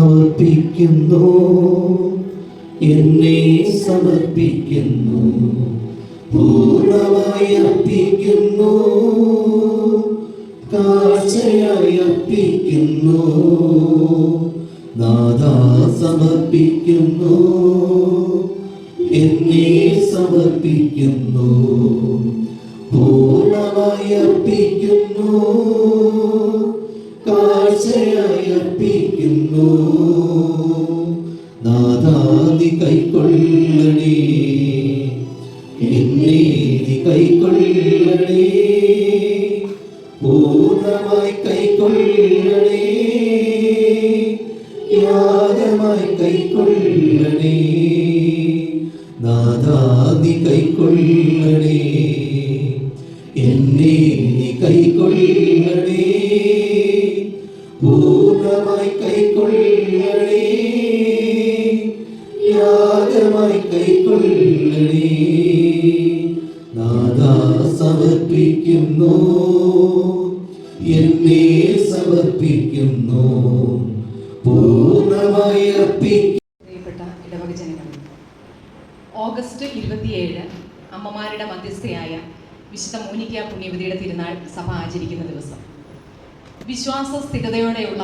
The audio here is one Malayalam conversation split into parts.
സമർപ്പിക്കുന്നു. എന്നെ സമർപ്പിക്കുന്നു. പൂർണമായി അർപ്പിക്കുന്നു. കാഴ്ചയായി അർപ്പിക്കുന്നു. നാദാ സമർപ്പിക്കുന്നു. എന്നെ സമർപ്പിക്കുന്നു. പൂർണമായി അർപ്പിക്കുന്നു. പൂർണമായി കൈക്കൊള്ളണേ. യാഗമായി കൈക്കൊള്ളണേ. നാദാതി കൈക്കൊള്ളണേ. എന്നെ നീ കൈക്കൊള്ളണേ. പൂർണമായി കൈക്കൊള്ളണേ. യാഗമായി കൈക്കൊള്ളണേ. നാദാ സമർപ്പിക്കുന്നു. എന്നെ സമർപ്പിക്കുന്നു. പൂർണമായി പ്രിയപ്പെട്ട ഇടവക ജനങ്ങൾ ഓഗസ്റ്റ് ഇരുപത്തിയേഴ് അമ്മമാരുടെ മധ്യസ്ഥയായ വിശുദ്ധ മോനിക്ക പുണ്യവതിയുടെ തിരുനാൾ സഭ ആചരിക്കുന്ന ദിവസം. വിശ്വാസ സ്ഥിരതയോടെയുള്ള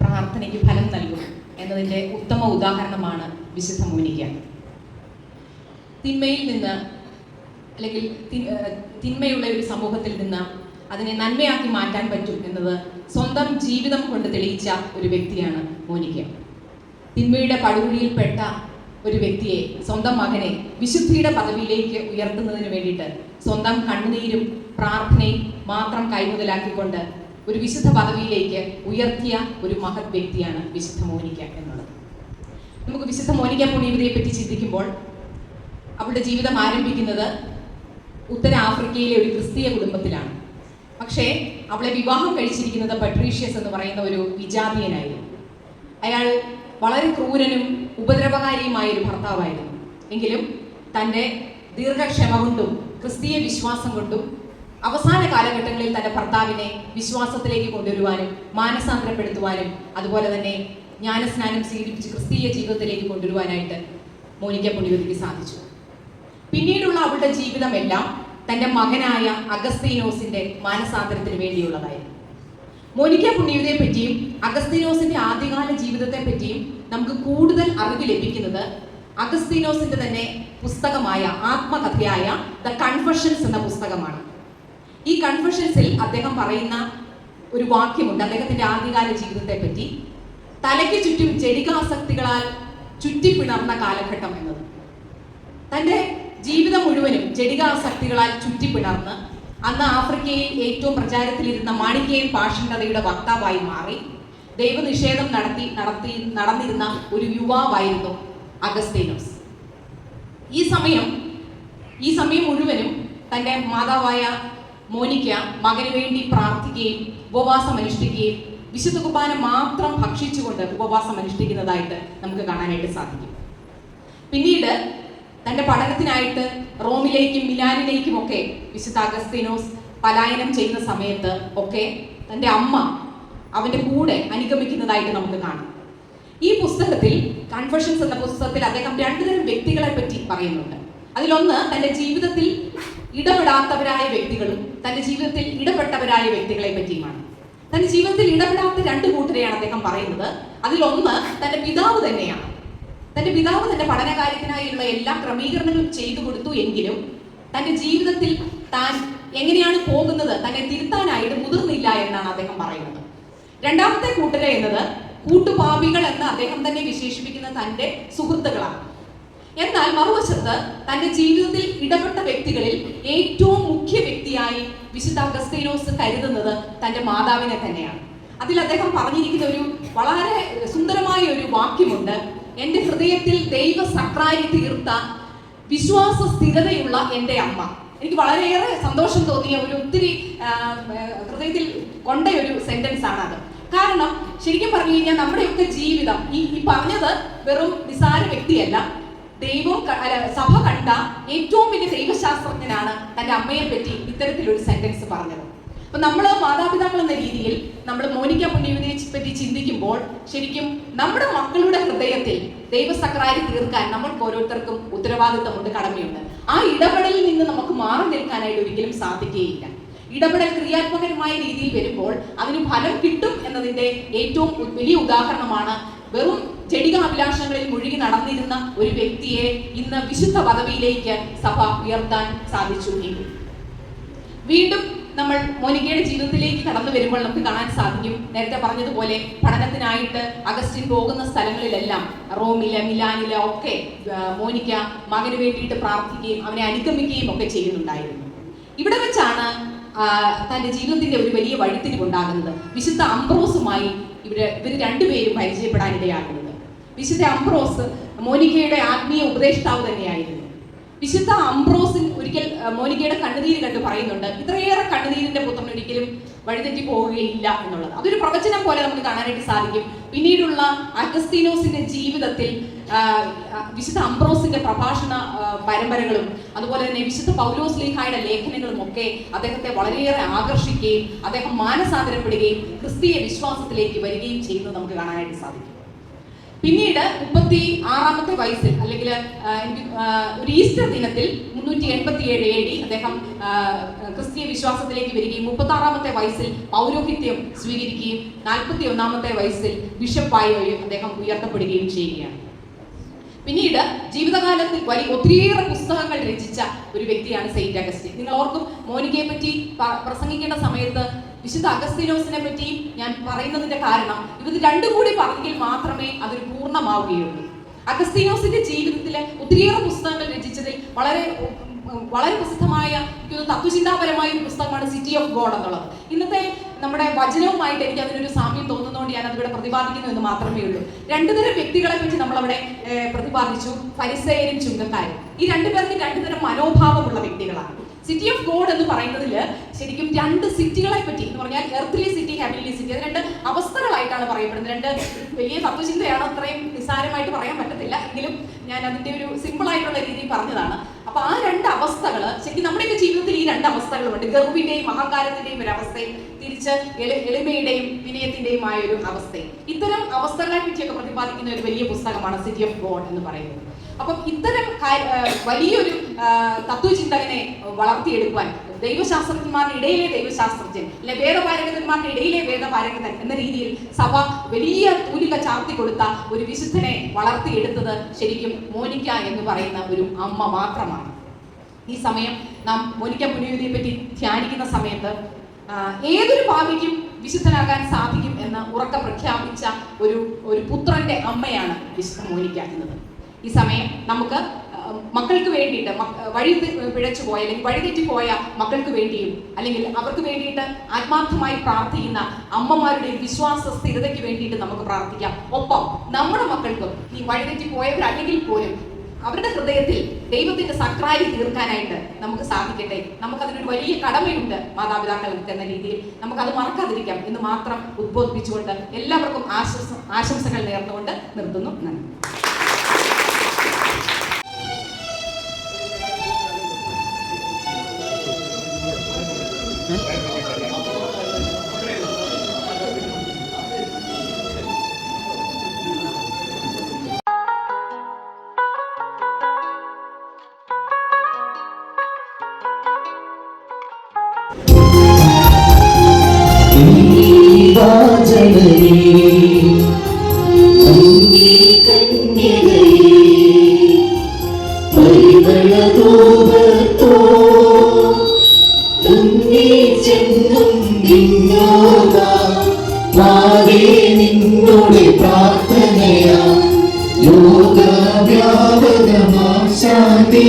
പ്രാർത്ഥനയ്ക്ക് ഫലം നൽകും എന്നതിന്റെ ഉത്തമ ഉദാഹരണമാണ് വിശുദ്ധ മോനിക്ക. തിന്മയിൽ നിന്ന് അല്ലെങ്കിൽ തിന്മയുള്ള ഒരു സമൂഹത്തിൽ നിന്ന് അതിനെ നന്മയാക്കി മാറ്റാൻ പറ്റും എന്നത് സ്വന്തം ജീവിതം കൊണ്ട് തെളിയിച്ച ഒരു വ്യക്തിയാണ് മോനിക്ക. തിന്മയുടെ പടുകുഴിയിൽപ്പെട്ട ഒരു വ്യക്തിയെ സ്വന്തം മകനെ വിശുദ്ധിയുടെ പദവിയിലേക്ക് ഉയർത്തുന്നതിന് വേണ്ടിയിട്ട് സ്വന്തം കണ്ണുനീരും പ്രാർത്ഥനയും മാത്രം കൈമുതലാക്കിക്കൊണ്ട് ഒരു വിശുദ്ധ പദവിയിലേക്ക് ഉയർത്തിയ ഒരു മഹത് വ്യക്തിയാണ് വിശുദ്ധ മോനിക്ക എന്നുള്ളത്. നമുക്ക് വിശുദ്ധ മോനിക്ക പുണ്യവതിയെ പറ്റി ചിന്തിക്കുമ്പോൾ അവളുടെ ജീവിതം ആരംഭിക്കുന്നത് ഉത്തര ആഫ്രിക്കയിലെ ഒരു ക്രിസ്തീയ കുടുംബത്തിലാണ്. പക്ഷേ അവളെ വിവാഹം കഴിച്ചിരിക്കുന്നത് പട്രീഷ്യസ് എന്ന് പറയുന്ന ഒരു വിജാതീയനായിരുന്നു. അയാൾ വളരെ ക്രൂരനും ഉപദ്രവകാരിയുമായ ഒരു ഭർത്താവായിരുന്നു. എങ്കിലും തന്റെ ദീർഘക്ഷമ കൊണ്ടും ക്രിസ്തീയ വിശ്വാസം കൊണ്ടും അവസാന കാലഘട്ടങ്ങളിൽ തന്റെ ഭർത്താവിനെ വിശ്വാസത്തിലേക്ക് കൊണ്ടുവരുവാനും മാനസാന്തരപ്പെടുത്തുവാനും അതുപോലെ തന്നെ ജ്ഞാനസ്നാനം സ്വീകരിപ്പിച്ച് ക്രിസ്തീയ ജീവിതത്തിലേക്ക് കൊണ്ടുവരുവാനായിട്ട് മോനിക്ക പുണ്യവതിക്ക് സാധിച്ചു. പിന്നീടുള്ള അവളുടെ ജീവിതമെല്ലാം തന്റെ മകനായ അഗസ്തീനോസിന്റെ മാനസാന്തരത്തിന് വേണ്ടിയുള്ളതായിരുന്നു മോനിക്ക പുണ്യവതിയെ പറ്റിയും അഗസ്തീനോസിന്റെ ആദ്യകാല ജീവിതത്തെ പറ്റിയും നമുക്ക് കൂടുതൽ അറിവ് ലഭിക്കുന്നത് അഗസ്തീനോസിന്റെ തന്നെ പുസ്തകമായ ആത്മകഥയായ ദ കൺഫഷൻസ് എന്ന പുസ്തകമാണ്. ഈ കൺഫഷൻസിൽ അദ്ദേഹം പറയുന്ന ഒരു വാക്യമുണ്ട് അദ്ദേഹത്തിന്റെ ആദ്യകാല ജീവിതത്തെ പറ്റി. തലയ്ക്ക് ചുറ്റും ജടികാസക്തികളാൽ ചുറ്റിപ്പിണർന്ന കാലഘട്ടം എന്നത്. തന്റെ മുഴുവനും ജടികാസക്തികളാൽ ചുറ്റിപ്പിടർന്ന് അന്ന് ആഫ്രിക്കയിൽ ഏറ്റവും പ്രചാരത്തിലിരുന്ന മാണിക്കേയൻ കഥയുടെ വക്താവായി മാറി. ദൈവനിഷേധം നടത്തി നടത്തി നടന്നിരുന്ന ഒരു യുവാവായിരുന്നു അഗസ്തീനോസ്. ഈ സമയം ഈ സമയം മുഴുവനും തന്റെ മാതാവായ മോനിക്ക മകന് വേണ്ടി പ്രാർത്ഥിക്കുകയും ഉപവാസം അനുഷ്ഠിക്കുകയും വിശുദ്ധ കുർബാന മാത്രം ഭക്ഷിച്ചുകൊണ്ട് ഉപവാസം അനുഷ്ഠിക്കുന്നതായിട്ട് നമുക്ക് കാണാനായിട്ട് സാധിക്കും. പിന്നീട് തന്റെ പഠനത്തിനായിട്ട് റോമിലേക്കും മിലാനിലേക്കും ഒക്കെ വിശുദ്ധ അഗസ്തീനോസ് പലായനം ചെയ്യുന്ന സമയത്ത് ഒക്കെ തന്റെ അമ്മ അവന്റെ കൂടെ അനുഗമിക്കുന്നതായിട്ട് നമുക്ക് കാണാം. ഈ പുസ്തകത്തിൽ കൺഫഷൻസ് എന്ന പുസ്തകത്തിൽ അദ്ദേഹം രണ്ടുതരം വ്യക്തികളെ പറ്റി പറയുന്നുണ്ട്. അതിലൊന്ന് തന്റെ ജീവിതത്തിൽ ഇടപെടാത്തവരായ വ്യക്തികളും തന്റെ ജീവിതത്തിൽ ഇടപെട്ടവരായ വ്യക്തികളെ പറ്റിയുമാണ്. തന്റെ ജീവിതത്തിൽ ഇടപെടാത്ത രണ്ട് കൂട്ടരെയാണ് അദ്ദേഹം പറയുന്നത്. അതിലൊന്ന് തന്റെ പിതാവ് തന്നെയാണ്. തന്റെ പിതാവ് തന്റെ പഠനകാര്യത്തിനായുള്ള എല്ലാ ക്രമീകരണങ്ങളും ചെയ്തു കൊടുത്തു എങ്കിലും തന്റെ ജീവിതത്തിൽ താൻ എങ്ങനെയാണ് പോകുന്നത് തന്നെ തിരുത്താനായിട്ട് മുതിർന്നില്ല എന്നാണ് അദ്ദേഹം പറയുന്നത്. രണ്ടാമത്തെ കൂട്ടരെ എന്നത് കൂട്ടുപാപികൾ എന്ന് അദ്ദേഹം തന്നെ വിശേഷിപ്പിക്കുന്ന തന്റെ സുഹൃത്തുക്കളാണ്. എന്നാൽ മറുവശത്ത് തന്റെ ജീവിതത്തിൽ ഇടപെട്ട വ്യക്തികളിൽ ഏറ്റവും മുഖ്യ വ്യക്തിയായി വിശുദ്ധ അഗസ്തീനോസ് കരുതുന്നത് തന്റെ മാതാവിനെ തന്നെയാണ്. അതിൽ അദ്ദേഹം പറഞ്ഞിരിക്കുന്ന ഒരു വളരെ സുന്ദരമായ ഒരു വാക്യമുണ്ട്. എന്റെ ഹൃദയത്തിൽ ദൈവ സക്രാരി തീർത്ത വിശ്വാസ സ്ഥിരതയുള്ള എന്റെ അമ്മ. എനിക്ക് വളരെയേറെ സന്തോഷം തോന്നിയ ഒരു ഒത്തിരി ഹൃദയത്തിൽ കൊണ്ട ഒരു സെന്റൻസ് ആണ് അത് കാരണം ശരിക്കും പറഞ്ഞു കഴിഞ്ഞാൽ നമ്മുടെയൊക്കെ ജീവിതം ഈ ഈ പറഞ്ഞത് വെറും നിസാര വ്യക്തിയല്ല. ദൈവം സഭ കണ്ട ഏറ്റവും വലിയ ദൈവശാസ്ത്രജ്ഞനാണ് തന്റെ അമ്മയെ പറ്റി ഇത്തരത്തിലൊരു സെന്റൻസ് പറഞ്ഞത്. അപ്പൊ നമ്മൾ മാതാപിതാക്കൾ എന്ന രീതിയിൽ നമ്മൾ മോനിക്ക പുണ്യവതിയെ പറ്റി ചിന്തിക്കുമ്പോൾ ശരിക്കും നമ്മുടെ മക്കളുടെ ഹൃദയത്തിൽ ദൈവസക്രാരി തീർക്കാൻ നമ്മൾക്ക് ഓരോരുത്തർക്കും ഉത്തരവാദിത്തമുണ്ട് കടമയുണ്ട്. ആ ഇടപെടലിൽ നിന്ന് നമുക്ക് മാറി നിൽക്കാനായിട്ട് ഒരിക്കലും സാധിക്കുകയില്ല ഇടപെടൽ ക്രിയാത്മകരമായ രീതിയിൽ വരുമ്പോൾ അതിന് ഫലം കിട്ടും എന്നതിന്റെ ഏറ്റവും വലിയ ഉദാഹരണമാണ് വെറും ജടികാഭിലാഷങ്ങളിൽ മുഴുകി നടന്നിരുന്ന ഒരു വ്യക്തിയെ ഇന്ന് വിശുദ്ധ പദവിയിലേക്ക് സഭ ഉയർത്താൻ സാധിച്ചു വീണ്ടും നമ്മൾ മോനികയുടെ ജീവിതത്തിലേക്ക് കടന്നു വരുമ്പോൾ നമുക്ക് കാണാൻ സാധിക്കും. നേരത്തെ പറഞ്ഞതുപോലെ പഠനത്തിനായിട്ട് അഗസ്റ്റിൻ പോകുന്ന സ്ഥലങ്ങളിലെല്ലാം റോമിൽ മിലാനിൽ ഒക്കെ മോനിക്ക മകന് വേണ്ടിയിട്ട് പ്രാർത്ഥിക്കുകയും അവനെ അനുഗമിക്കുകയും ഒക്കെ ചെയ്യുന്നുണ്ടായിരുന്നു. ഇവിടെ വെച്ചാണ് തന്റെ തന്റെ ജീവിതത്തിന്റെ ഒരു വലിയ വഴിത്തിരിവുണ്ടാകുന്നത് വിശുദ്ധ അംബ്രോസുമായി ഇവിടെ ഇവർ രണ്ടുപേരും പരിചയപ്പെടാനിടയാകുന്നത്. വിശുദ്ധ അംബ്രോസ് മോനിക്കയുടെ ആത്മീയ ഉപദേഷ്ടാവ് തന്നെയായിരുന്നു. വിശുദ്ധ അംബ്രോസിൻ ഒരിക്കൽ മോനികയുടെ കണ്ണുനീര് കണ്ട് പറയുന്നുണ്ട് ഇത്രയേറെ കണ്ണുനീരിന്റെ പുത്രൻ ഒരിക്കലും വഴിതെറ്റി പോവുകയില്ല എന്നുള്ളത്. അതൊരു പ്രവചനം പോലെ നമുക്ക് കാണാനായിട്ട് സാധിക്കും. പിന്നീടുള്ള അഗസ്തീനോസിന്റെ ജീവിതത്തിൽ വിശുദ്ധ അംബ്രോസിന്റെ പ്രഭാഷണ പരമ്പരകളും അതുപോലെ തന്നെ വിശുദ്ധ പൗലോസ് ലീഹായുടെ ലേഖനങ്ങളും ഒക്കെ അദ്ദേഹത്തെ വളരെയേറെ ആകർഷിക്കുകയും അദ്ദേഹം മാനസാന്തരപ്പെടുകയും ക്രിസ്തീയ വിശ്വാസത്തിലേക്ക് വരികയും ചെയ്യുന്നത് നമുക്ക് കാണാനായിട്ട് സാധിക്കും. പിന്നീട് മുപ്പത്തി ആറാമത്തെ വയസ്സിൽ അല്ലെങ്കിൽ ഒരു ഈസ്റ്റർ ദിനത്തിൽ മുന്നൂറ്റി എൺപത്തി ഏഴ് എ ഡി അദ്ദേഹം ക്രിസ്തീയ വിശ്വാസത്തിലേക്ക് വരികയും മുപ്പത്തി ആറാമത്തെ വയസ്സിൽ പൗരോഹിത്യം സ്വീകരിക്കുകയും നാൽപ്പത്തി ഒന്നാമത്തെ വയസ്സിൽ ബിഷപ്പായി അദ്ദേഹം ഉയർത്തപ്പെടുകയും ചെയ്യുകയാണ്. പിന്നീട് ജീവിതകാലത്തിൽ വലിയ ഒത്തിരിയേറെ പുസ്തകങ്ങൾ രചിച്ച ഒരു വ്യക്തിയാണ് സെയിന്റ് അഗസ്റ്റിൻ. നിങ്ങൾ ഓർക്കും മോനിക്കയെ പറ്റി പ്രസംഗിക്കേണ്ട സമയത്ത് വിശുദ്ധ അഗസ്തീനോസിനെ പറ്റി ഞാൻ പറയുന്നതിന്റെ കാരണം ഇത് രണ്ടും കൂടി പറഞ്ഞെങ്കിൽ മാത്രമേ അതൊരു പൂർണമാവുകയുള്ളൂ. അഗസ്തീനോസിന്റെ ജീവിതത്തിലെ ഒത്തിരിയേറെ പുസ്തകങ്ങൾ രചിച്ചതിൽ വളരെ വളരെ പ്രസിദ്ധമായ തത്വചിന്താപരമായ ഒരു പുസ്തകമാണ് സിറ്റി ഓഫ് ഗോഡ് എന്നുള്ളത്. ഇന്നത്തെ നമ്മുടെ വചനവുമായിട്ട് എനിക്ക് അതിനൊരു സാമ്യം തോന്നുന്നതുകൊണ്ട് ഞാൻ അതിവിടെ പ്രതിപാദിക്കുന്നു എന്ന് മാത്രമേ ഉള്ളൂ. രണ്ടുതരം വ്യക്തികളെ പറ്റി നമ്മളവിടെ പ്രതിപാദിച്ചു. ഫരിസേയരും ചുങ്കക്കാരും. ഈ രണ്ടുപേർക്ക് രണ്ടുതരം മനോഭാവമുള്ള വ്യക്തികളാണ്. സിറ്റി ഓഫ് ഗോഡ് എന്ന് പറയുന്നതിൽ ശരിക്കും രണ്ട് സിറ്റികളെ പറ്റി എന്ന് പറഞ്ഞാൽ എർത്ത്ലി സിറ്റി ഹെവൻലി സിറ്റി അത് രണ്ട് അവസ്ഥകളായിട്ടാണ് പറയപ്പെടുന്നത്. രണ്ട് വലിയ തത്വചിന്തയാണ്. അത്രയും നിസ്സാരമായിട്ട് പറയാൻ പറ്റത്തില്ല. എങ്കിലും ഞാൻ അതിന്റെ ഒരു സിമ്പിൾ ആയിട്ടുള്ള രീതിയിൽ പറഞ്ഞതാണ്. അപ്പൊ ആ രണ്ട് അവസ്ഥകൾ ശരിക്കും നമ്മുടെയൊക്കെ ജീവിതത്തിൽ ഈ രണ്ട് അവസ്ഥകളുണ്ട് ഗർഭിന്റെയും അഹങ്കാരത്തിന്റെയും ഒരു അവസ്ഥയും തിരിച്ച് എളി എളിമയുടെയും വിനയത്തിന്റെയും ആയ ഒരു അവസ്ഥയും. ഇത്തരം അവസ്ഥകളെ പറ്റിയൊക്കെ പ്രതിപാദിക്കുന്ന ഒരു വലിയ പുസ്തകമാണ് സിറ്റി ഓഫ് ഗോഡ് എന്ന് പറയുന്നത്. അപ്പം ഇത്തരം വലിയൊരു തത്വചിന്തകനെ വളർത്തിയെടുക്കുവാൻ ദൈവശാസ്ത്രജ്ഞന്മാരുടെ ഇടയിലെ ദൈവശാസ്ത്രജ്ഞൻ അല്ലെ വേദപാരകന്മാരുടെ ഇടയിലെ വേദപാരകൻ എന്ന രീതിയിൽ സഭ വലിയ തൂലിക ചാർത്തി കൊടുത്ത ഒരു വിശുദ്ധനെ വളർത്തിയെടുത്തത് ശരിക്കും മോനിക്ക എന്ന് പറയുന്ന ഒരു അമ്മ മാത്രമാണ്. ഈ സമയം നാം മോനിക്ക പുണ്യവതിയെ പറ്റി ധ്യാനിക്കുന്ന സമയത്ത് ഏതൊരു ഭാവിക്കും വിശുദ്ധനാകാൻ സാധിക്കും എന്ന് ഉറക്ക പ്രഖ്യാപിച്ച ഒരു ഒരു പുത്രന്റെ അമ്മയാണ് വിശുദ്ധ മോനിക്ക എന്നത്. ഈ സമയം നമുക്ക് മക്കൾക്ക് വേണ്ടിയിട്ട് വഴി പിഴച്ചു പോയ അല്ലെങ്കിൽ വഴിതെറ്റി പോയ മക്കൾക്ക് വേണ്ടിയും അല്ലെങ്കിൽ അവർക്ക് വേണ്ടിയിട്ട് ആത്മാർത്ഥമായി പ്രാർത്ഥിക്കുന്ന അമ്മമാരുടെ വിശ്വാസ സ്ഥിരതയ്ക്ക് വേണ്ടിയിട്ട് നമുക്ക് പ്രാർത്ഥിക്കാം. ഒപ്പം നമ്മുടെ മക്കൾക്കും ഈ വഴിതെറ്റി പോയവരല്ലെങ്കിൽ പോലും അവരുടെ ഹൃദയത്തിൽ ദൈവത്തിന്റെ സക്രാരി തീർക്കാനായിട്ട് നമുക്ക് സാധിക്കട്ടെ. നമുക്കതിനൊരു വലിയ കടമയുണ്ട് മാതാപിതാക്കൾക്ക് എന്ന രീതിയിൽ. നമുക്കത് മറക്കാതിരിക്കാം എന്ന് മാത്രം ഉദ്ബോധിപ്പിച്ചുകൊണ്ട് എല്ലാവർക്കും ആശംസ ആശംസകൾ നേർന്നുകൊണ്ട് നിർത്തുന്നു. നന്ദി. നിന്നോടെ പ്രാർത്ഥനയാ ലോകവ്യാപകമാ ശാന്തി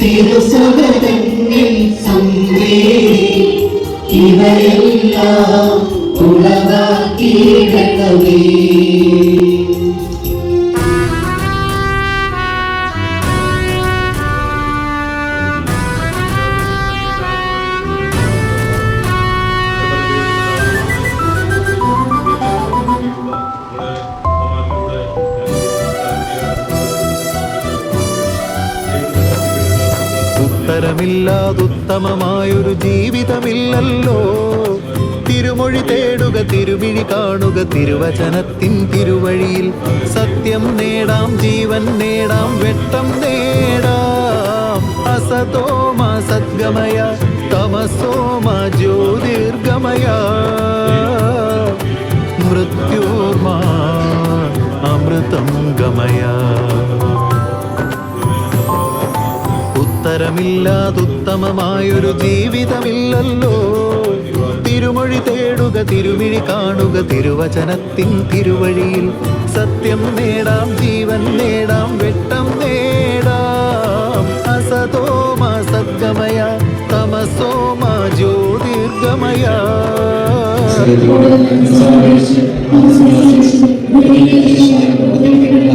തിരുസഭതന്നിൽ സംവേദി ഇവയെല്ലാം ഉളവാക്കിയിടണമേ ഉത്തരം ഉത്തരമില്ലാതുത്തമമായൊരു ജീവിതമില്ലല്ലോ. തിരുമൊഴി തേടുക തിരുവിഴി കാണുക തിരുവചനത്തിൻ തിരുവഴിയിൽ സത്യം നേടാം ജീവൻ നേടാം വെട്ടം നേടാം. അസതോമ സദ്ഗമയ തമസോമ ജ്യോതിർഗമയ. മൃത്യോമ അമൃതം ഗമയ. ഉത്തരമില്ലാതുത്തമമായൊരു ജീവിതമില്ലല്ലോ. തിരുമൊഴി തേടുക തിരുമിഴി കാണുക തിരുവചനത്തിൻ തിരുവഴിയിൽ സത്യം നേടാം ജീവൻ നേടാം വെട്ടം നേടാം അസതോമ സദ്ഗമയ തമസോമ ജ്യോതിർഗമയ Amen.